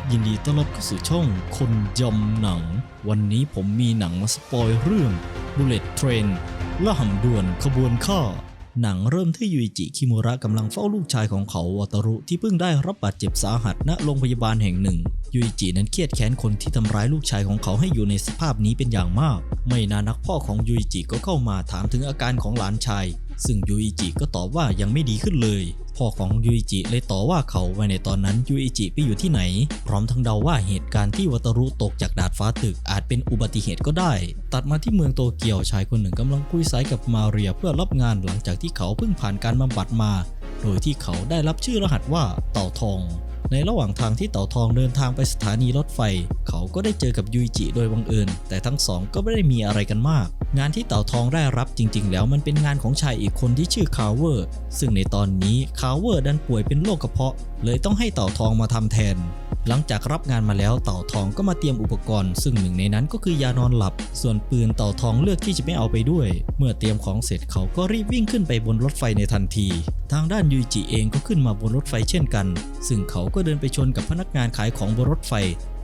ครับยินดีต้อนรับเข้าสู่ช่องคนยำหนัง วันนี้ผมมีหนังมาสปอยเรื่อง Bullet Train ล่าหำด่วนขบวนฆ่า หนังเริ่มที่ยูอิจิคิมุระกำลังเฝ้าลูกชายของเขาวาตารุที่เพิ่งได้รับบาดเจ็บสาหัสณโรงพยาบาลแห่งหนึ่งยูอิจินั้นเครียดแค้นคนที่ทำร้ายลูกชายของเขาให้อยู่ในสภาพนี้เป็นอย่างมาก ไม่นานนักพ่อของยูอิจิก็เข้ามาถามถึงอาการของหลานชาย ซึ่งยูอิจิก็ตอบว่ายังไม่ดีขึ้นเลย พ่อของยูอิจิเลยต่อว่าเขาไว่าในตอนนั้นยูอิจิไปอยู่ที่ไหน พร้อมทั้งเดาว่าเหตุการณ์ที่วัตารุตกจากดาดฟ้าตึกอาจเป็นอุบัติเหตุก็ได้ ตัดมาที่เมืองโตเกียวชายคนหนึ่งกำลังคุยสายกับมาเรียเพื่อรับงานหลังจากที่เขาเพิ่งผ่านการบำบัดมา โดยที่เขาได้รับชื่อรหัสว่าเต่าทองในระหว่างทางที่เต่าทองเดินทางไปสถานีรถไฟ เขาก็ได้เจอกับยูอิจิโดยบังเอิญ แต่ทั้งสองก็ไม่ได้มีอะไรกันมาก งานที่เต่าทองได้รับจริงๆ แล้วมันเป็นงานของชายอีกคนที่ชื่อคาเวอร์ ซึ่งในตอนนี้คาเวอร์ดันป่วยเป็นโรคกระเพาะ เลยต้องให้เต่าทองมาทำแทน หลังจากรับงานมาแล้วเต่าทองก็มาเตรียมอุปกรณ์ ซึ่งหนึ่งในนั้นก็คือยานอนหลับ ส่วนปืนเต่าทองเลือกที่จะไม่เอาไปด้วย เมื่อเตรียมของเสร็จเขาก็รีบวิ่งขึ้นไปบนรถไฟในทันที ทางด้านยูจิเองก็ขึ้นมาบนรถไฟเช่นกัน ซึ่งเขาก็เดินไปชนกับพนักงานขายของบนรถไฟ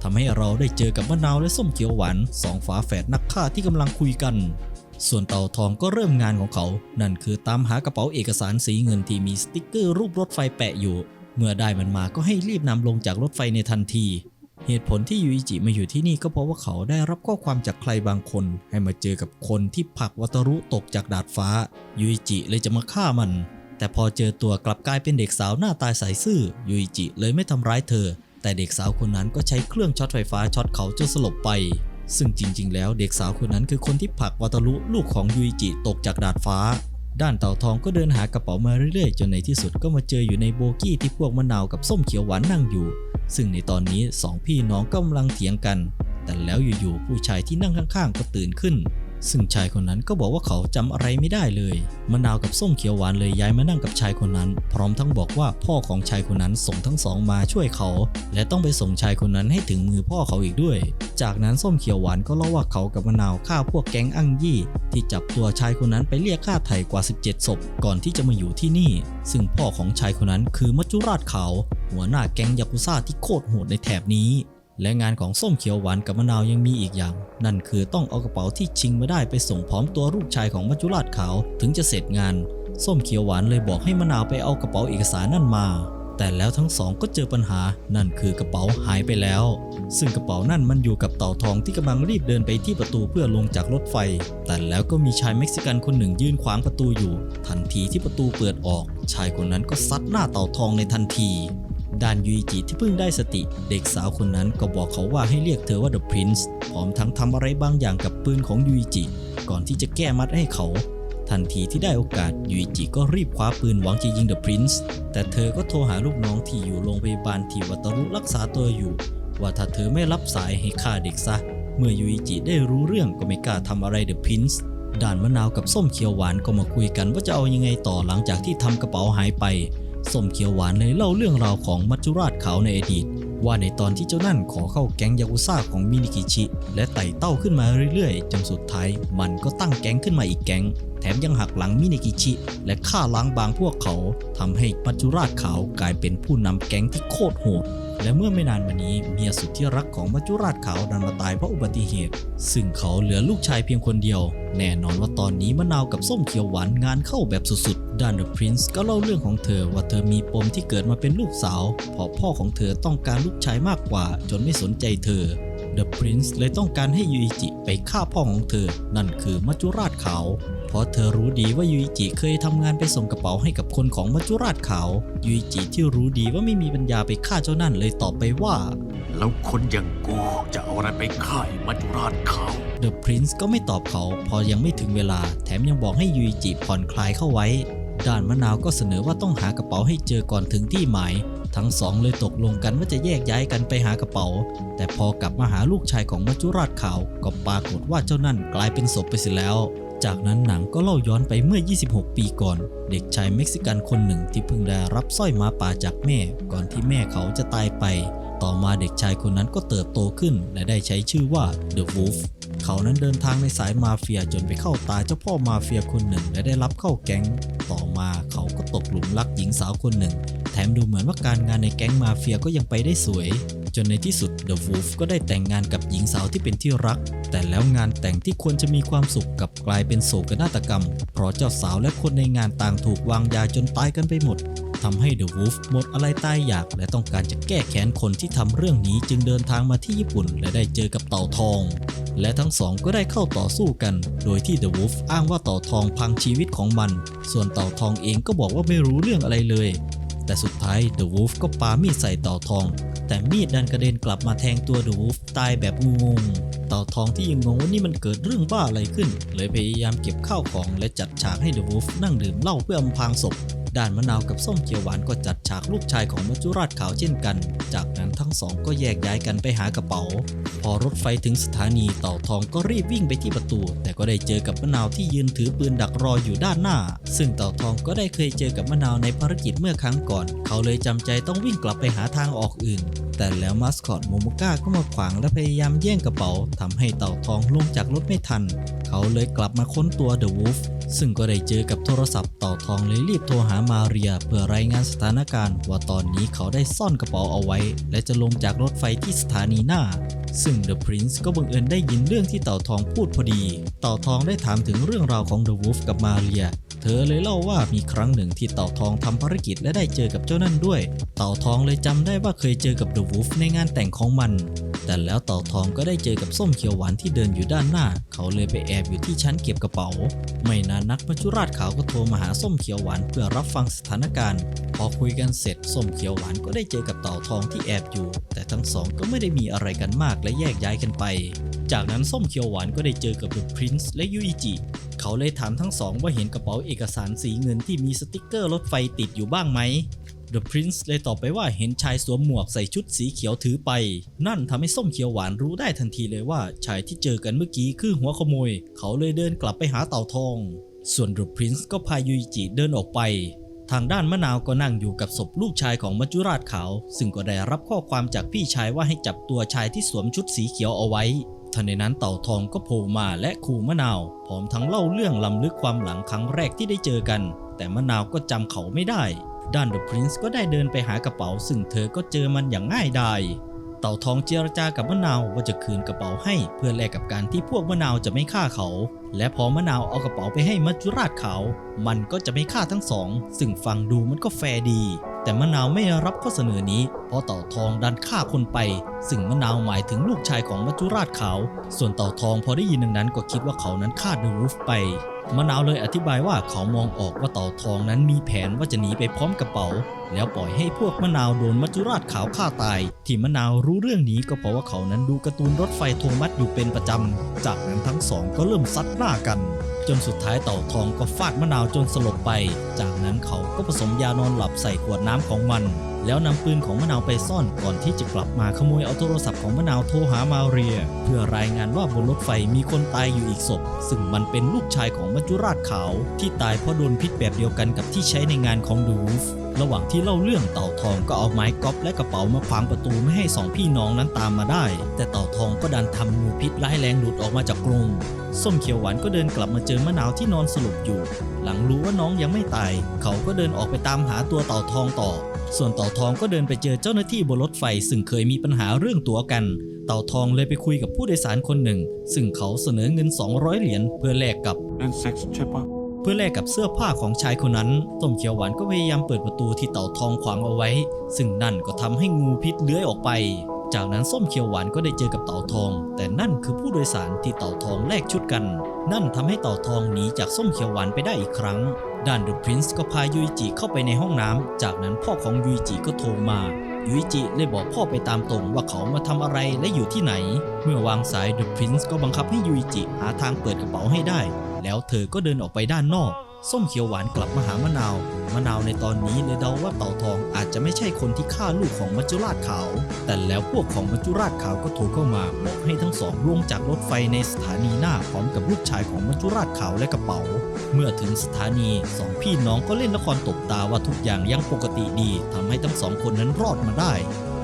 ทำให้เราได้เจอกับมะนาวและส้มเขียวหวานสองฝาแฝดนักฆ่าที่กำลังคุยกันส่วนเต่าทองก็เริ่มงานของเขา นั่นคือตามหากระเป๋าเอกสารสีเงินที่มีสติกเกอร์รูปรถไฟแปะอยู่ เมื่อได้มันมาก็ให้รีบนำลงจากรถไฟในทันที เหตุผลที่ยูอิจิมาอยู่ที่นี่ก็เพราะว่าเขาได้รับข้อความจากใครบางคน ให้มาเจอกับคนที่ผลักวัตารุตกจากดาดฟ้ายูอิจิเลยจะมาฆ่ามัน แต่พอเจอตัวกลับกลายเป็นเด็กสาวหน้าตาใสซื่อยูอิจิเลยไม่ทำร้ายเธอ แต่เด็กสาวคนนั้นก็ใช้เครื่องช็อตไฟฟ้าช็อตเขาจนสลบไป ซึ่งจริง ๆ แล้วเด็กสาวคนนั้นคือคนที่ผลักวัตารุลูกของยูอิจิตกจากดาดฟ้า ด้านเต่าทองก็เดินหากระเป๋ามาเรื่อยๆ จนในที่สุดก็มาเจออยู่ในโบกี้ที่พวกมะนาวกับส้มเขียวหวานนั่งอยู่ ซึ่งในตอนนี้สองพี่น้องกำลังเถียงกัน แต่แล้วอยู่ๆผู้ชายที่นั่งข้างๆ ก็ตื่นขึ้น ซึ่งชายคนนั้นก็บอกว่าเขาจำอะไรไม่ได้เลยมะนาวกับส้มเขียวหวานเลยย้ายมานั่งกับชายคนนั้น พร้อมทั้งบอกว่าพ่อของชายคนนั้นส่งทั้งสองมาช่วยเขา และต้องไปส่งชายคนนั้นให้ถึงมือพ่อเขาอีกด้วย จากนั้นส้มเขียวหวานก็เล่าว่าเขากับมะนาวฆ่าพวกแก๊งอั้งยี่ ที่จับตัวชายคนนั้นไปเรียกค่าไถ่กว่า 17ศพก่อนที่จะมาอยู่ที่นี่ ซึ่งพ่อของชายคนนั้นคือมัจจุราชขาวหัวหน้าแก๊งยากุซ่าที่โคตรโหดในแถบนี้ และงานของส้มเขียวหวานกับมะนาวยังมีอีกอย่าง นั่นคือต้องเอากระเป๋าที่ชิงมาได้ไปส่งพร้อมตัวลูกชายของมัจจุราชขาวถึงจะเสร็จงาน ส้มเขียวหวานเลยบอกให้มะนาวไปเอากระเป๋าเอกสารนั่นมา แต่แล้วทั้งสองก็เจอปัญหา นั่นคือกระเป๋าหายไปแล้ว ซึ่งกระเป๋านั่นมันอยู่กับเต่าทองที่กำลังรีบเดินไปที่ประตูเพื่อลงจากรถไฟ แต่แล้วก็มีชายเม็กซิกันคนหนึ่งยืนขวางประตูอยู่ ทันทีที่ประตูเปิดออก ชายคนนั้นก็ซัดหน้าเต่าทองในทันที ด้านยูอิจิที่เพิ่งได้สติ เด็กสาวคนนั้นก็บอกเขาว่าให้เรียกเธอว่า The Prince พร้อมทั้งทำอะไรบางอย่างกับปืนของยูอิจิ ก่อนที่จะแก้มัดให้เขา ทันทีที่ได้โอกาสยูอิจิก็รีบคว้าปืนหวังจะยิง The Prince แต่เธอก็โทรหาลูกน้องที่อยู่โรงพยาบาลที่วัตรุรักษาตัวอยู่ ว่าถ้าเธอไม่รับสายให้ฆ่าเด็กซะ เมื่อยูอิจิได้รู้เรื่องก็ไม่กล้าทำอะไร The Prince ด่านมะนาวกับส้มเขียวหวานก็มาคุยกันว่าจะเอายังไงต่อหลังจากที่ทำกระเป๋าหายไป ส้มเขียวหวานเลยเล่าเรื่องราวของมัจจุราชขาวในอดีต ว่าในตอนที่เจ้านั่นขอเข้าแก๊งยากุซ่าของมินิกิชิ และไต่เต้าขึ้นมาเรื่อยๆ จนสุดท้าย มันก็ตั้งแก๊งขึ้นมาอีกแก๊ง แถมยังหักหลังมินิกิชิ และฆ่าล้างบางพวกเขาทำให้มัจจุราชขาวกลายเป็นผู้นำแก๊งที่โคตรโหด และเมื่อไม่นานมานี้เมียสุดที่รักของมัจจุราชขาวดันมาตายเพราะอุบัติเหตุ ซึ่งเขาเหลือลูกชายเพียงคนเดียว แน่นอนว่าตอนนี้มะนาวกับส้มเขียวหวานงานเข้าแบบสุดๆด้านเดอะพรินซ์ก็เล่าเรื่องของเธอว่าเธอมีปมที่เกิดมาเป็นลูกสาวเพราะพ่อของเธอต้องการลูกชายมากกว่า จนไม่สนใจเธอเดอะพรินซ์เลยต้องการให้ยูอิจิไปฆ่าพ่อของเธอ นั่นคือมัจจุราชขาว ราะเธอรู้ดีว่ายูอิจิเคยทำงานไปส่งกระเป๋าให้กับคนของมัจจุราชขาวยูอิจิที่รู้ดีว่าไม่มีปัญญาไปฆ่าเจ้านั่นเลยตอบไปว่า แล้วคนอย่างกูจะเอาอะไรไปฆ่าไอ้มัจจุราชขาวเดอะพรินซ์ก็ไม่ตอบเขาเพอยังไม่ถึงเวลา แถมยังบอกให้ยูอิจิผ่อนคลายเข้าไว้ ด้านมะนาวก็เสนอว่าต้องหากระเป๋าให้เจอก่อนถึงที่หมาย ทั้งสองเลยตกลงกันว่าจะแยกย้ายกันไปหากระเป๋า แต่พอกลับมาหาลูกชายของมัจจุราชขาวก็ปรากฏว่าเจ้านั่นกลายเป็นศพไปเสียแล้ว จากนั้นหนังก็เล่าย้อนไปเมื่อ 26 ปีก่อน เด็กชายเม็กซิกันคนหนึ่งที่เพิ่งได้รับสร้อยมาป่าจากแม่ ก่อนที่แม่เขาจะตายไป ต่อมาเด็กชายคนนั้นก็เติบโตขึ้น และได้ใช้ชื่อว่า The Wolf เขานั้นเดินทางในสายมาเฟียจนไปเข้าตาเจ้าพ่อมาเฟียคนหนึ่ง และได้รับเข้าแก๊ง ต่อมาเขาก็ตกหลุมรักหญิงสาวคนหนึ่ง แถมดูเหมือนว่าการงานในแก๊งมาเฟียก็ยังไปได้สวย จนในที่สุดเดอะวูฟก็ได้แต่งงานกับหญิงสาวที่เป็นที่รัก แต่แล้วงานแต่งที่ควรจะมีความสุขกับกลายเป็นโศกนาฏกรรม เพราะเจ้าสาวและคนในงานต่างถูกวางยาจนตายกันไปหมดทำให้เดอะวูฟหมดอะไรตายอยาก และต้องการจะแก้แค้นคนที่ทำเรื่องนี้จึงเดินทางมาที่ญี่ปุ่น และได้เจอกับเต่าทอง และทั้งสองก็ได้เข้าต่อสู้กัน โดยที่เดอะวูฟอ้างว่าเต่าทองพังชีวิตของมัน ส่วนเต่าทองเองก็บอกว่าไม่รู้เรื่องอะไรเลย แต่สุดท้ายเดอะวูฟก็ปามีดใส่เต่าทอง แต่มีดดันกระเด็นกลับมาแทงตัวเดอะวูฟตายแบบงงๆเต่าทองที่ยังงงว่านี่มันเกิดเรื่องบ้าอะไรขึ้น เลยพยายามเก็บข้าวของและจัดฉากให้เดอะวูฟนั่งดื่มเหล้าเพื่ออำพรางศพ ด้านมะนาวกับส้มเขียวหวานก็จัดฉากลูกชายของมัจจุราชขาวเช่นกัน จากนั้นทั้งสองก็แยกย้ายกันไปหากระเป๋า พอรถไฟถึงสถานีเต่าทองก็รีบวิ่งไปที่ประตู แต่ก็ได้เจอกับมะนาวที่ยืนถือปืนดักรออยู่ด้านหน้า ซึ่งเต่าทองก็ได้เคยเจอกับมะนาวในภารกิจเมื่อครั้งก่อน เขาเลยจำใจต้องวิ่งกลับไปหาทางออกอื่น แต่แล้วมาสคอตโมโมก้าก็มาขวางและพยายามแย่งกระเป๋าทำให้เต่าทองลงจากรถไม่ทัน เขาเลยกลับมาค้นตัวเดอะวูฟซึ่งก็ได้เจอกับโทรศัพท์เต่าทองเลยรีบโทรหามาเรีย เพื่อรายงานสถานการณ์ ว่าตอนนี้เขาได้ซ่อนกระเป๋าเอาไว้ และจะลงจากรถไฟที่สถานีหน้า ซึ่งเดอะพรินซ์ก็บังเอิญได้ยินเรื่องที่เต่าทองพูดพอดี เต่าทองได้ถามถึงเรื่องราวของเดอะวูฟกับมาเรีย เธอเลยเล่าว่ามีครั้งหนึ่งที่เต่าทองทำภารกิจและได้เจอกับเจ้านั่นด้วย เต่าทองเลยจำได้ว่าเคยเจอกับเดอะวูฟในงานแต่งของมัน แต่แล้วเต่าทองก็ได้เจอกับส้มเขียวหวานที่เดินอยู่ด้านหน้า เขาเลยไปแอบอยู่ที่ชั้นเก็บกระเป๋า ไม่นานนักมัจจุราชขาวก็โทรมาหาส้มเขียวหวานเพื่อรับฟังสถานการณ์ พอคุยกันเสร็จส้มเขียวหวานก็ได้เจอกับเต่าทองที่แอบอยู่ แต่ทั้งสองก็ไม่ได้มีอะไรกันมากและแยกย้ายกันไป จากนั้นส้มเขียวหวานก็ได้เจอกับเดอะพรินซ์และยูอิจิเขาเลยถามทั้งสองว่าเห็นกระเป๋าเอกสารสีเงินที่มีสติกเกอร์รถไฟติดอยู่บ้างไหม The Prince เลยตอบไปว่าเห็นชายสวมหมวกใส่ชุดสีเขียวถือไป นั่นทำให้ส้มเขียวหวานรู้ได้ทันทีเลยว่าชายที่เจอกันเมื่อกี้คือหัวขโมย เขาเลยเดินกลับไปหาเต่าทอง ส่วน The Prince ก็พายูอิจิเดินออกไป ทางด้านมะนาวก็นั่งอยู่กับศพลูกชายของมัจจุราชขาว ซึ่งก็ได้รับข้อความจากพี่ชายว่าให้จับตัวชายที่สวมชุดสีเขียวเอาไว้ทันในนั้นเต่าทองก็โผล่มาและขู่มะนาว พร้อมทั้งเล่าเรื่องลำลึกความหลังครั้งแรกที่ได้เจอกัน แต่มะนาวก็จำเขาไม่ได้ ด้านเดอะพรินซ์ก็ได้เดินไปหากระเป๋า ซึ่งเธอก็เจอมันอย่างง่ายดาย ต่าทองเจรจากับมะนาวว่าจะคืนกระเป๋าให้เพื่อแลกกับการที่พวกมะนาวจะไม่ฆ่าเขา และพอมะนาวเอากระเป๋าไปให้มัจจุราชขา มันก็จะไม่ฆ่าทั้งสอง ซึ่งฟังดูมันก็แฟร์ดี แต่มะนาวไม่รับข้อเสนอนี้ เพราะเต่าทองดันฆ่าคนไป ซึ่งมะนาวหมายถึงลูกชายของมัจจุราชขาว ส่วนเต่าทองพอได้ยินดังนั้นก็คิดว่าเขานั้นฆ่าเดอะวูฟไปมะนาวเลยอธิบายว่าเขามองออกว่าเต่าทองนั้นมีแผนว่าจะหนีไปพร้อมกระเป๋า แล้วปล่อยให้พวกมะนาวโดนมัจจุราชขาวฆ่าตาย ที่มะนาวรู้เรื่องนี้ก็เพราะว่าเขานั้นดูการ์ตูนรถไฟโทมัสอยู่เป็นประจำ จากนั้นทั้งสองก็เริ่มซัดหน้ากัน จนสุดท้ายเต่าทองก็ฟาดมะนาวจนสลบไป จากนั้นเขาก็ผสมยานอนหลับใส่ขวดน้ำของมัน แล้วนำปืนของมะนาวไปซ่อนก่อนที่จะกลับมาขโมยเอาโทรศัพท์ของมะนาวโทรหามาเรีย เพื่อรายงานว่าบนรถไฟมีคนตายอยู่อีกศพ ซึ่งมันเป็นลูกชายของมัจจุราชขาว ที่ตายเพราะโดนพิษแบบเดียวกันกับที่ใช้ในงานของดูฟระหว่างที่เล่าเรื่องเต่าทองก็เอาไม้ก๊อปและกระเป๋ามาขวางประตูไม่ให้สองพี่น้องนั้นตามมาได้ แต่เต่าทองก็ดันทำงูพิษร้ายแรงหลุดออกมาจากกรงส้มเขียวหวานก็เดินกลับมาเจอมะนาวที่นอนสลบอยู่ หลังรู้ว่าน้องยังไม่ตาย เขาก็เดินออกไปตามหาตัวเต่าทองต่อ ส่วนเต่าทองก็เดินไปเจอเจ้าหน้าที่บนรถไฟ ซึ่งเคยมีปัญหาเรื่องตั๋วกัน เต่าทองเลยไปคุยกับผู้โดยสารคนหนึ่ง ซึ่งเขาเสนอเงิน 200 เหรียญเพื่อแลกกับเล่นเซ็กซ์ใช่ปะเพื่อแลกกับเสื้อผ้าของชายคนนั้น ต้มเขียวหวานก็พยายามเปิดประตูที่เต่าทองขวางเอาไว้ ซึ่งนั่นก็ทำให้งูพิษเลื้อยออกไป จากนั้นส้มเขียวหวานก็ได้เจอกับเต่าทอง แต่นั่นคือผู้โดยสารที่เต่าทองแลกชุดกัน นั่นทำให้เต่าทองหนีจากส้มเขียวหวานไปได้อีกครั้ง ด้านเดอะพรินซ์ก็พายุยจิเข้าไปในห้องน้ำจากนั้นพ่อของยุยจิก็โทรมายุยจิเลยบอกพ่อไปตามตรงว่าเขามาทำอะไรและอยู่ที่ไหน เมื่อวางสายเดอะพรินซ์ก็บังคับให้ยุยจิหาทางเปิดกระเป๋าให้ได้ แล้วเธอก็เดินออกไปด้านนอก ส้มเขียวหวานกลับมาหามะนาว มะนาวในตอนนี้เลยเดาว่าเต่าทองอาจจะไม่ใช่คนที่ฆ่าลูกของมัจจุราชขาว แต่แล้วพวกของมัจจุราชขาวก็โทรเข้ามาบอกให้ทั้งสองลงจากรถไฟในสถานีหน้าพร้อมกับลูกชายของมัจจุราชขาวและกระเป๋า เมื่อถึงสถานีสองพี่น้องก็เล่นละครตบตาว่าทุกอย่างยังปกติดีทำให้ทั้งสองคนนั้นรอดมาได้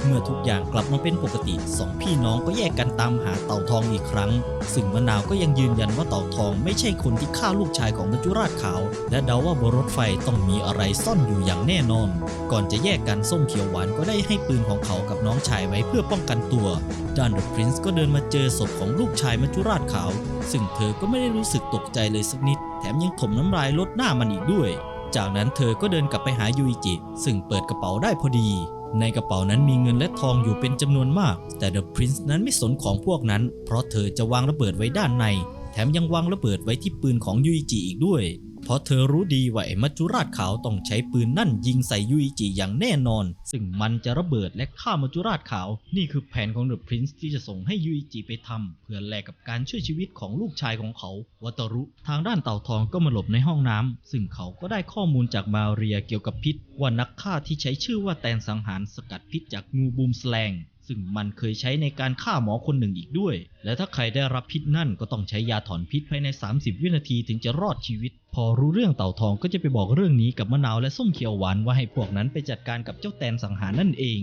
เมื่อทุกอย่างกลับมาเป็นปกติสองพี่น้องก็แยกกันตามหาเต่าทองอีกครั้ง ซึ่งมะนาวก็ยังยืนยันว่าเต่าทองไม่ใช่คนที่ฆ่าลูกชายของมัจจุราชขาว และเดาว่าบนรถไฟต้องมีอะไรซ่อนอยู่อย่างแน่นอน ก่อนจะแยกกันส้มเขียวหวานก็ได้ให้ปืนของเขากับน้องชายไว้เพื่อป้องกันตัวด้านเดอะพรินซ์ก็เดินมาเจอศพของลูกชายมัจจุราชขาว ซึ่งเธอก็ไม่ได้รู้สึกตกใจเลยสักนิด แถมยังถมน้ำลายลดหน้ามันอีกด้วย จากนั้นเธอก็เดินกลับไปหายูอิจิ ซึ่งเปิดกระเป๋าได้พอดี ในกระเป๋านั้นมีเงินและทองอยู่เป็นจำนวนมาก แต่เดอะพรินซ์นั้นไม่สนของพวกนั้น เพราะเธอจะวางระเบิดไว้ด้านใน แถมยังวางระเบิดไว้ที่ปืนของยูอิจิอีกด้วย เพราะเธอรู้ดีว่าไอ้มัจจุราชขาวต้องใช้ปืนนั่นยิงใส่ยูอิจิอย่างแน่นอน ซึ่งมันจะระเบิดและฆ่ามัจจุราชขาว นี่คือแผนของเดอะพรินซ์ที่จะส่งให้ยูอิจิไปทำเพื่อแลกกับการช่วยชีวิตของลูกชายของเขาวัตรุ ทางด้านเต่าทองก็มาหลบในห้องน้ำซึ่งเขาก็ได้ข้อมูลจากมาเรียเกี่ยวกับพิษว่านักฆ่าที่ใช้ชื่อว่าแตนสังหารสกัดพิษจากงูบูมสแลง ซึ่งมันเคยใช้ในการฆ่าหมอคนหนึ่งอีกด้วย และถ้าใครได้รับพิษนั่นก็ต้องใช้ยาถอนพิษภายใน 30 วินาทีถึงจะรอดชีวิต พอรู้เรื่องเต่าทองก็จะไปบอกเรื่องนี้กับมะนาวและส้มเขียวหวานว่าให้พวกนั้นไปจัดการกับเจ้าแตนสังหารนั่นเอง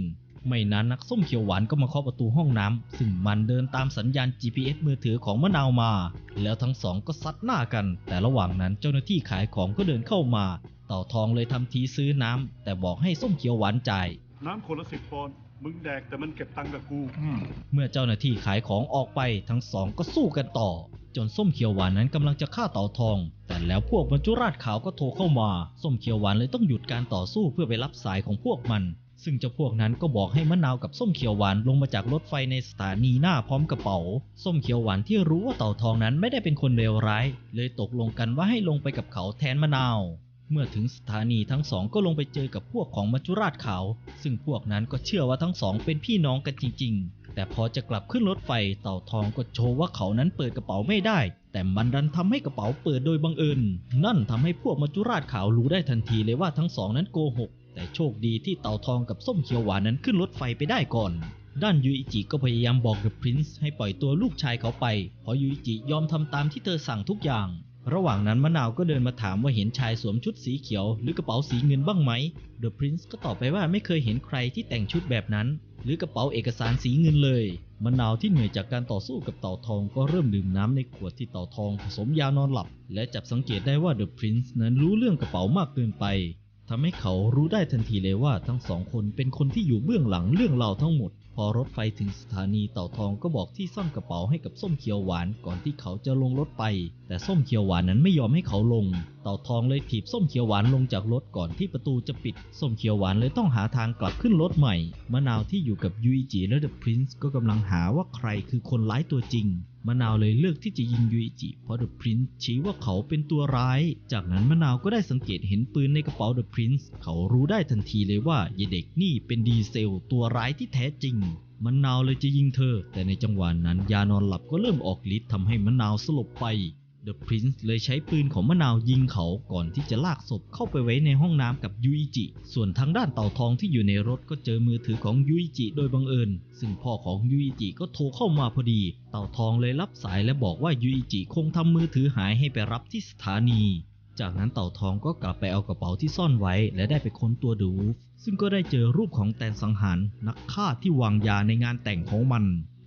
ไม่นานนักส้มเขียวหวานก็มาเคาะประตูห้องน้ำซึ่งมันเดินตามสัญญาณ GPS มือถือของมะนาวมา แล้วทั้งสองก็ซัดหน้ากัน แต่ระหว่างนั้นเจ้าหน้าที่ขายของก็เดินเข้ามา เต่าทองเลยทำทีซื้อน้ำแต่บอกให้ส้มเขียวหวานจ่าย น้ำคนละสิบปอนด์ มึงแดกแต่มันเก็บตังค์กับกู เมื่อเจ้าหน้าที่ขายของออกไปทั้งสองก็สู้กันต่อ จนส้มเขียวหวานนั้นกำลังจะฆ่าเต่าทอง แต่แล้วพวกบรรจุราชขาวก็โทรเข้ามา ส้มเขียวหวานเลยต้องหยุดการต่อสู้เพื่อไปรับสายของพวกมัน ซึ่งเจ้าพวกนั้นก็บอกให้มะนาวกับส้มเขียวหวานลงมาจากรถไฟในสถานีหน้าพร้อมกระเป๋า ส้มเขียวหวานที่รู้ว่าเต่าทองนั้นไม่ได้เป็นคนเลวร้าย เลยตกลงกันว่าให้ลงไปกับเขาแทนมะนาว เมื่อถึงสถานีทั้งสองก็ลงไปเจอกับพวกของมัจจุราชขาว ซึ่งพวกนั้นก็เชื่อว่าทั้งสองเป็นพี่น้องกันจริง ๆ แต่พอจะกลับขึ้นรถไฟเต่าทองก็โชว์ว่าเขานั้นเปิดกระเป๋าไม่ได้ แต่มันดันทำให้กระเป๋าเปิดโดยบังเอิญ นั่นทำให้พวกมัจจุราชขาวรู้ได้ทันทีเลยว่าทั้งสองนั้นโกหก แต่โชคดีที่เต่าทองกับส้มเขียวหวานนั้นขึ้นรถไฟไปได้ก่อนด้านยูอิจิก็พยายามบอกเดอะพรินซ์ให้ปล่อยตัวลูกชายเขาไป เพราะยูอิจิยอมทำตามที่เธอสั่งทุกอย่าง ระหว่างนั้นมะนาวก็เดินมาถามว่าเห็นชายสวมชุดสีเขียว หรือกระเป๋าสีเงินบ้างไหมเดอะพรินซ์ก็ตอบไปว่าไม่เคยเห็นใครที่แต่งชุดแบบนั้น หรือกระเป๋าเอกสารสีเงินเลยมะนาวที่เหนื่อยจากการต่อสู้กับเต่าทองก็เริ่มดื่มน้ำในขวดที่เต่าทองผสมยานอนหลับ และจับสังเกตได้ว่าเดอะพรินซ์นั้นรู้เรื่องกระเป๋ามากเกินไปทำให้เขารู้ได้ทันทีเลยว่าทั้งสองคนเป็นคนที่อยู่เบื้องหลังเรื่องราวทั้งหมด อรถไฟถึงสถานีเต่าทองก็บอกที่ซ่อนกระเป๋าให้กับส้มเขียวหวานก่อนที่เขาจะลงรถไป แต่ส้มเขียวหวานนั้นไม่ยอมให้เขาลง เต่าทองเลยถีบส้มเขียวหวานลงจากรถก่อนที่ประตูจะปิด ส้มเขียวหวานเลยต้องหาทางกลับขึ้นรถใหม่ มะนาวที่อยู่กับยูอิจิและเดอะพรินซ์ก็กำลังหาว่าใครคือคนร้ายตัวจริงมะนาวเลยเลือกที่จะยิงยูอิจิเพราะเดอะพรินซ์ชี้ว่าเขาเป็นตัวร้าย จากนั้นมะนาวก็ได้สังเกตเห็นปืนในกระเป๋าเดอะพรินซ์เขารู้ได้ทันทีเลยว่ายายเด็กนี่เป็นดีเซลตัวร้ายที่แท้จริงมะนาวเลยจะยิงเธอ แต่ในจังหวะนั้นยานอนหลับก็เริ่มออกฤทธิ์ทำให้มะนาวสลบไป เดอะพรินซ์เลยใช้ปืนของมะนาวยิงเขาก่อนที่จะลากศพเข้าไปไว้ในห้องน้ำกับยูอิจิ ส่วนทางด้านเต่าทองที่อยู่ในรถก็เจอมือถือของยูอิจิโดยบังเอิญ ซึ่งพ่อของยูอิจิก็โทรเข้ามาพอดี เต่าทองเลยรับสายและบอกว่ายูอิจิคงทำมือถือหายให้ไปรับที่สถานี จากนั้นเต่าทองก็กลับไปเอากระเป๋าที่ซ่อนไว้ และได้ไปค้นตัวดูฟซึ่งก็ได้เจอรูปของแตนสังหารนักฆ่าที่วางยาในงานแต่งของมัน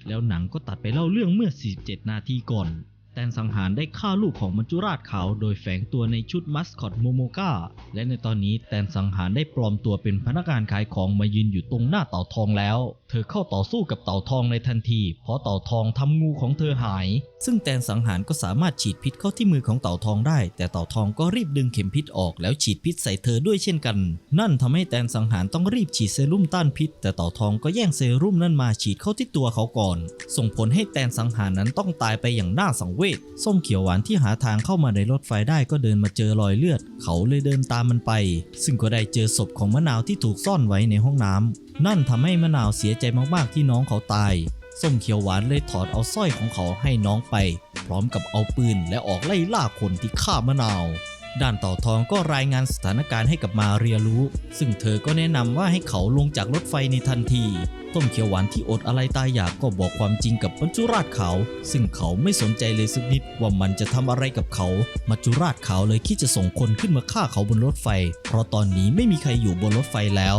แล้วหนังก็ตัดไปเล่าเรื่องเมื่อ 47 นาทีก่อน แตนสังหารได้ฆ่าลูกของมัจจุราชขาวโดยแฝงตัวในชุดมัสคอตโมโมกาและในตอนนี้แตนสังหารได้ปลอมตัวเป็นพนักงานขายของมายืนอยู่ตรงหน้าเต่าทองแล้ว เธอเข้าต่อสู้กับเต่าทองในทันที เพราะเต่าทองทำงูของเธอหาย ซึ่งแตนสังหารก็สามารถฉีดพิษเข้าที่มือของเต่าทองได้ แต่เต่าทองก็รีบดึงเข็มพิษออกแล้วฉีดพิษใส่เธอด้วยเช่นกัน นั่นทำให้แตนสังหารต้องรีบฉีดเซรุ่มต้านพิษ แต่เต่าทองก็แย่งเซรุ่มนั่นมาฉีดเข้าที่ตัวเขาก่อน ส่งผลให้แตนสังหารนั้นต้องตายไปอย่างน่าสังเวช ส้มเขียวหวานที่หาทางเข้ามาในรถไฟได้ก็เดินมาเจอรอยเลือด เขาเลยเดินตามมันไป ซึ่งก็ได้เจอศพของมะนาวที่ถูกซ่อนไว้ในห้องน้ำ นั่นทำให้มะนาวเสียใจมากๆที่น้องเขาตาย ส้มเขียวหวานเลยถอดเอาสร้อยของเขาให้น้องไป พร้อมกับเอาปืนและออกไล่ล่าคนที่ฆ่ามะนาว ด้านเต่าทองก็รายงานสถานการณ์ให้กับมาเรียรู้ ซึ่งเธอก็แนะนำว่าให้เขาลงจากรถไฟในทันทีต้มเขียวหวานที่อดอะไรตายอยากก็บอกความจริงกับมัจจุราชขาว ซึ่งเขาไม่สนใจเลยสักนิดว่ามันจะทำอะไรกับเขา มัจจุราชขาวเลยคิดจะส่งคนขึ้นมาฆ่าเขาบนรถไฟ เพราะตอนนี้ไม่มีใครอยู่บนรถไฟแล้ว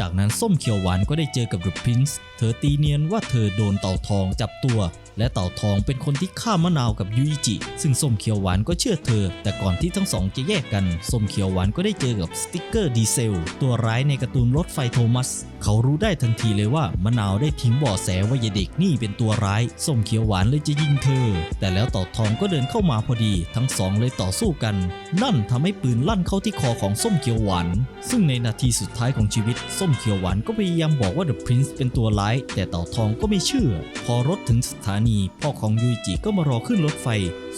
จากนั้นส้มเขียวหวานก็ได้เจอกับเดอะพินซ์เธอตีเนียนว่าเธอโดนเต่าทองจับตัว และเต่าทองเป็นคนที่ฆ่ามะนาวกับยูอิจิ ซึ่งส้มเขียวหวานก็เชื่อเธอ แต่ก่อนที่ทั้งสองจะแยกกันส้มเขียวหวานก็ได้เจอกับสติกเกอร์ดีเซล ตัวร้ายในการ์ตูนรถไฟโทมัส เขารู้ได้ทันทีเลยว่ามะนาวได้ทิ้งบ่อแสว่ายายเด็กนี่เป็นตัวร้ายส้มเขียวหวานเลยจะยิงเธอ แต่แล้วเต่าทองก็เดินเข้ามาพอดี ทั้งสองเลยต่อสู้กัน นั่นทำให้ปืนลั่นเข้าที่คอของส้มเขียวหวานซึ่งในนาทีสุดท้ายของชีวิตส้มเขียวหวานก็พยายามบอกว่าเดอะพรินซ์เป็นตัวร้าย แต่เต่าทองก็ไม่เชื่อ พอรถถึงสถานีพ่อของยูจิก็มารอขึ้นรถไฟ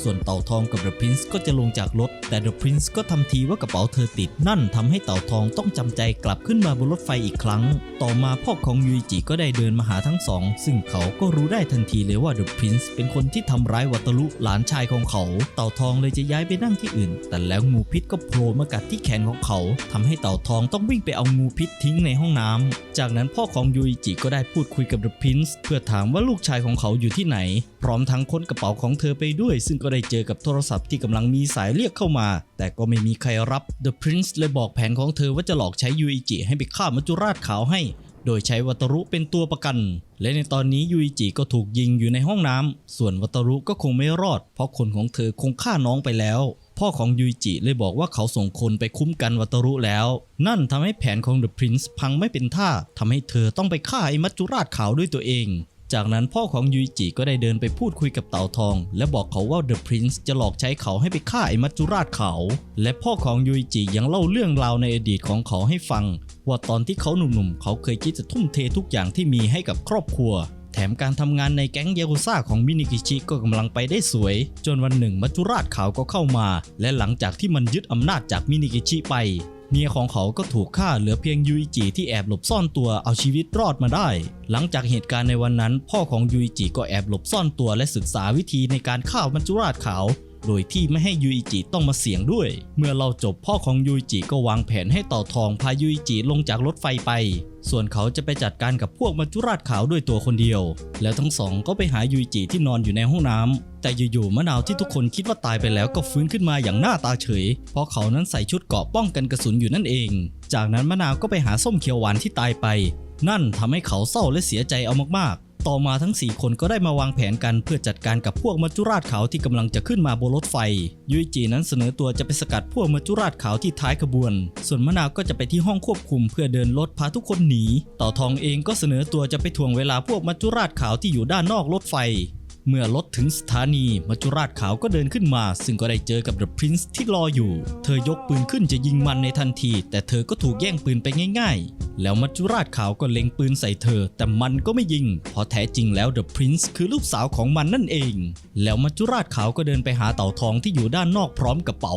ส่วนเต่าทองกับเดอะพรินซ์ก็จะลงจากรถ แต่เดอะพรินซ์ก็ทำทีว่ากระเป๋าเธอติด นั่นทำให้เต่าทองต้องจำใจกลับขึ้นมาบนรถไฟอีกครั้ง ต่อมาพ่อของยูจิก็ได้เดินมาหาทั้งสอง ซึ่งเขาก็รู้ได้ทันทีเลยว่าเดอะพรินซ์เป็นคนที่ทำร้ายวัตลุหลานชายของเขา เต่าทองเลยจะย้ายไปนั่งที่อื่น แต่แล้วงูพิษก็โผล่มากัดที่แขนของเขาทำให้เต่าทองต้องวิ่งไปเอางูพิษทิ้งในห้องน้ำจากนั้นพ่อของยูอิจิก็ได้พูดคุยกับเดอะพรินซ์เพื่อถามว่าลูกชายของเขาอยู่ที่ไหน พร้อมทั้งค้นกระเป๋าของเธอไปด้วย ซึ่งก็ได้เจอกับโทรศัพท์ที่กำลังมีสายเรียกเข้ามา แต่ก็ไม่มีใครรับ The Prince เลยบอกแผนของเธอว่าจะหลอกใช้ยูอิจิให้ไปฆ่ามัจจุราชขาวให้ โดยใช้วัตรุเป็นตัวประกัน และในตอนนี้ยูอิจิก็ถูกยิงอยู่ในห้องน้ำส่วนวัตรุก็คงไม่รอด เพราะคนของเธอคงฆ่าน้องไปแล้ว พ่อของยูจิเลยบอกว่าเขาส่งคนไปคุ้มกันวัตรุแล้ว นั่นทำให้แผนของ The Prince พังไม่เป็นท่าทำให้เธอต้องไปฆ่าไอ้มัจจุราชขาวด้วยตัวเอง จากนั้นพ่อของยูจิก็ได้เดินไปพูดคุยกับเต่าทอง และบอกเขาว่าเดอะพรินซ์จะหลอกใช้เขาให้ไปฆ่าไอ้มัจจุราชเขาและพ่อของยูจิยังเล่าเรื่องราวในอดีตของเขาให้ฟัง ว่าตอนที่เขาหนุ่มๆเขาเคยคิดจะทุ่มเททุกอย่างที่มีให้กับครอบครัว แถมการทำงานในแก๊งยากุซ่าของมินิกิชิก็กำลังไปได้สวย จนวันหนึ่งมัจจุราชขาวก็เข้ามา และหลังจากที่มันยึดอำนาจจากมินิกิชิไป เมียของเขาก็ถูกฆ่าเหลือเพียงยูอิจิที่แอบหลบซ่อนตัวเอาชีวิตรอดมาได้ หลังจากเหตุการณ์ในวันนั้น พ่อของยูอิจิก็แอบหลบซ่อนตัวและศึกษาวิธีในการฆ่ามัจจุราชขาว โดยที่ไม่ให้ยูอิจิต้องมาเสี่ยงด้วย เมื่อเราจบพ่อของยูอิจิก็วางแผนให้ต่าทองพายูอิจิลงจากรถไฟไป ส่วนเขาจะไปจัดการกับพวกมัจจุราชขาวด้วยตัวคนเดียว แล้วทั้งสองก็ไปหายูอิจิที่นอนอยู่ในห้องน้ำแต่อยู่ๆมะนาวที่ทุกคนคิดว่าตายไปแล้วก็ฟื้นขึ้นมาอย่างหน้าตาเฉย เพราะเขานั้นใส่ชุดเกราะป้องกันกระสุนอยู่นั่นเอง จากนั้นมะนาวก็ไปหาส้มเขียวหวานที่ตายไป นั่นทำให้เขาเศร้าและเสียใจเอามากๆ ต่อมาทั้ง 4 คนก็ได้มาวางแผนกันเพื่อจัดการกับพวกมัจจุราชขาวที่กำลังจะขึ้นมาบนรถไฟ ยุยจีนั้นเสนอตัวจะไปสกัดพวกมัจจุราชขาวที่ท้ายขบวน ส่วนมะนาวก็จะไปที่ห้องควบคุมเพื่อเดินรถพาทุกคนหนี ต่อทองเองก็เสนอตัวจะไปทวงเวลาพวกมัจจุราชขาวที่อยู่ด้านนอกรถไฟ เมื่อรถถึงสถานีมัจจุราชขาวก็เดินขึ้นมา ซึ่งก็ได้เจอกับเดอะพรินซ์ที่รออยู่ เธอยกปืนขึ้นจะยิงมันในทันที แต่เธอก็ถูกแย่งปืนไปง่ายๆ แล้วมัจจุราชขาวก็เล็งปืนใส่เธอ แต่มันก็ไม่ยิง เพราะแท้จริงแล้วเดอะพรินซ์คือลูกสาวของมันนั่นเอง แล้วมัจจุราชขาวก็เดินไปหาเต่าทองที่อยู่ด้านนอกพร้อมกระเป๋า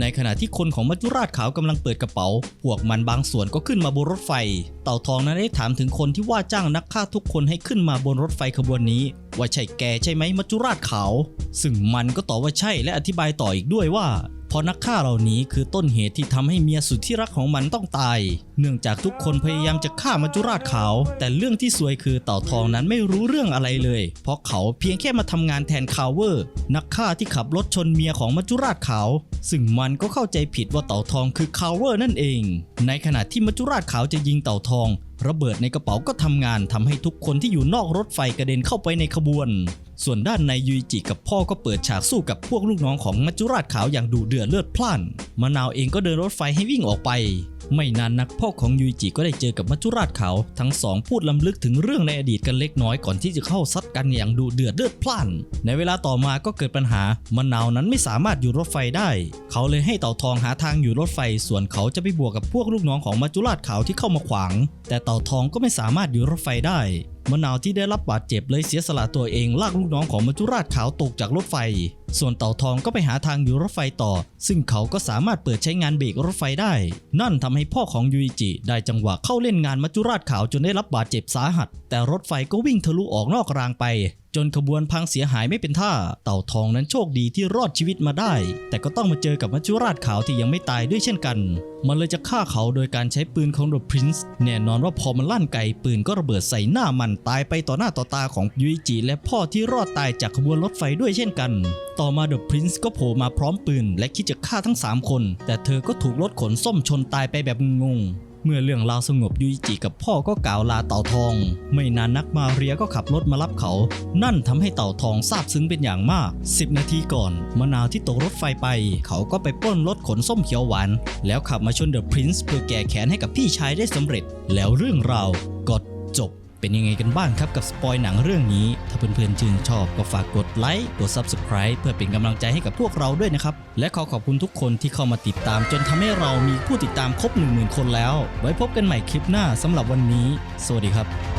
ในขณะที่คนของมัจจุราชขาวกำลังเปิดกระเป๋า พวกมันบางส่วนก็ขึ้นมาบนรถไฟ เต่าทองนั้นได้ถามถึงคนที่ว่าจ้างนักฆ่าทุกคนให้ขึ้นมาบนรถไฟขบวนนี้ ว่าใช่แกใช่ไหมมัจจุราชขาว ซึ่งมันก็ตอบว่าใช่และอธิบายต่ออีกด้วยว่า เพราะนักฆ่าเหล่านี้คือต้นเหตุที่ทำให้เมียสุดที่รักของมันต้องตาย เนื่องจากทุกคนพยายามจะฆ่ามัจจุราชขาว แต่เรื่องที่ซวยคือเต่าทองนั้นไม่รู้เรื่องอะไรเลย เพราะเขาเพียงแค่มาทำงานแทนคาวเวอร์ นักฆ่าที่ขับรถชนเมียของมัจจุราชขาว ซึ่งมันก็เข้าใจผิดว่าเต่าทองคือคาวเวอร์นั่นเอง ในขณะที่มัจจุราชขาวจะยิงเต่าทอง ระเบิดในกระเป๋าก็ทำงานทำให้ทุกคนที่อยู่นอกรถไฟกระเด็นเข้าไปในขบวน ส่วนด้านในยูจิกับพ่อก็เปิดฉากสู้กับพวกลูกน้องของมัจจุราชขาวอย่างดุเดือดเลือดพล่านมะนาวเองก็เดินรถไฟให้วิ่งออกไปไม่นานนักพ่อของยูจิก็ได้เจอกับมัจจุราชเขา ทั้งสองพูดลำลึกถึงเรื่องในอดีตกันเล็กน้อยก่อนที่จะเข้าซัดกันอย่างดูเดือดเลือดพล่าน ในเวลาต่อมาก็เกิดปัญหามะนาวนั้นไม่สามารถอยู่รถไฟได้ เขาเลยให้เต่าทองหาทางอยู่รถไฟ ส่วนเขาจะไปบวกกับพวกลูกน้องของมัจจุราชเขาที่เข้ามาขวาง แต่เต่าทองก็ไม่สามารถอยู่รถไฟได้ มะนาวที่ได้รับบาดเจ็บเลยเสียสละตัวเองลากลูกน้องของมัจจุราชขาวตกจากรถไฟ ส่วนเต่าทองก็ไปหาทางอยู่รถไฟต่อ ซึ่งเขาก็สามารถเปิดใช้งานเบรกรถไฟได้ นั่นทำให้พ่อของยูอิจิได้จังหวะเข้าเล่นงานมัจจุราชขาวจนได้รับบาดเจ็บสาหัส แต่รถไฟก็วิ่งทะลุออกนอกรางไปจนขบวนพังเสียหายไม่เป็นท่า เต่าทองนั้นโชคดีที่รอดชีวิตมาได้ แต่ก็ต้องมาเจอกับมัจจุราชขาวที่ยังไม่ตายด้วยเช่นกัน มันเลยจะฆ่าเขาโดยการใช้ปืนของ The Prince แน่นอนว่าพอมันลั่นไกปืนก็ระเบิดใส่หน้ามันตายไปต่อหน้าต่อตาของยูอิจิและพ่อที่รอดตายจากขบวนรถไฟด้วยเช่นกัน ต่อมา The Prince ก็โผล่มาพร้อมปืน และคิดจะฆ่าทั้ง 3 คน แต่เธอก็ถูกรถขนส้มชนตายไปแบบงง เมื่อเรื่องราวสงบยูอิจิกับพ่อก็กล่าวลาเต่าทอง ไม่นานนักมาเรียก็ขับรถมารับเขา นั่นทำให้เต่าทองซาบซึ้งเป็นอย่างมาก 10 นาทีก่อนมะนาวที่ตกรถไฟไป เขาก็ไปป้นรถขนส้มเขียวหวาน แล้วขับมาชนเดอะพรินซ์เพื่อแก้แค้นให้กับพี่ชายได้สำเร็จ แล้วเรื่องราวก็จบ เป็นยังไงกันบ้างครับกับสปอยหนังเรื่องนี้ ถ้าเพื่อนๆชื่นชอบก็ฝากกดไลค์ กด Subscribe เพื่อเป็นกำลังใจให้กับพวกเราด้วยนะครับ และขอขอบคุณทุกคนที่เข้ามาติดตาม จนทำให้เรามีผู้ติดตามครบ 10,000 คนแล้ว ไว้พบกันใหม่คลิปหน้าสำหรับวันนี้ สวัสดีครับ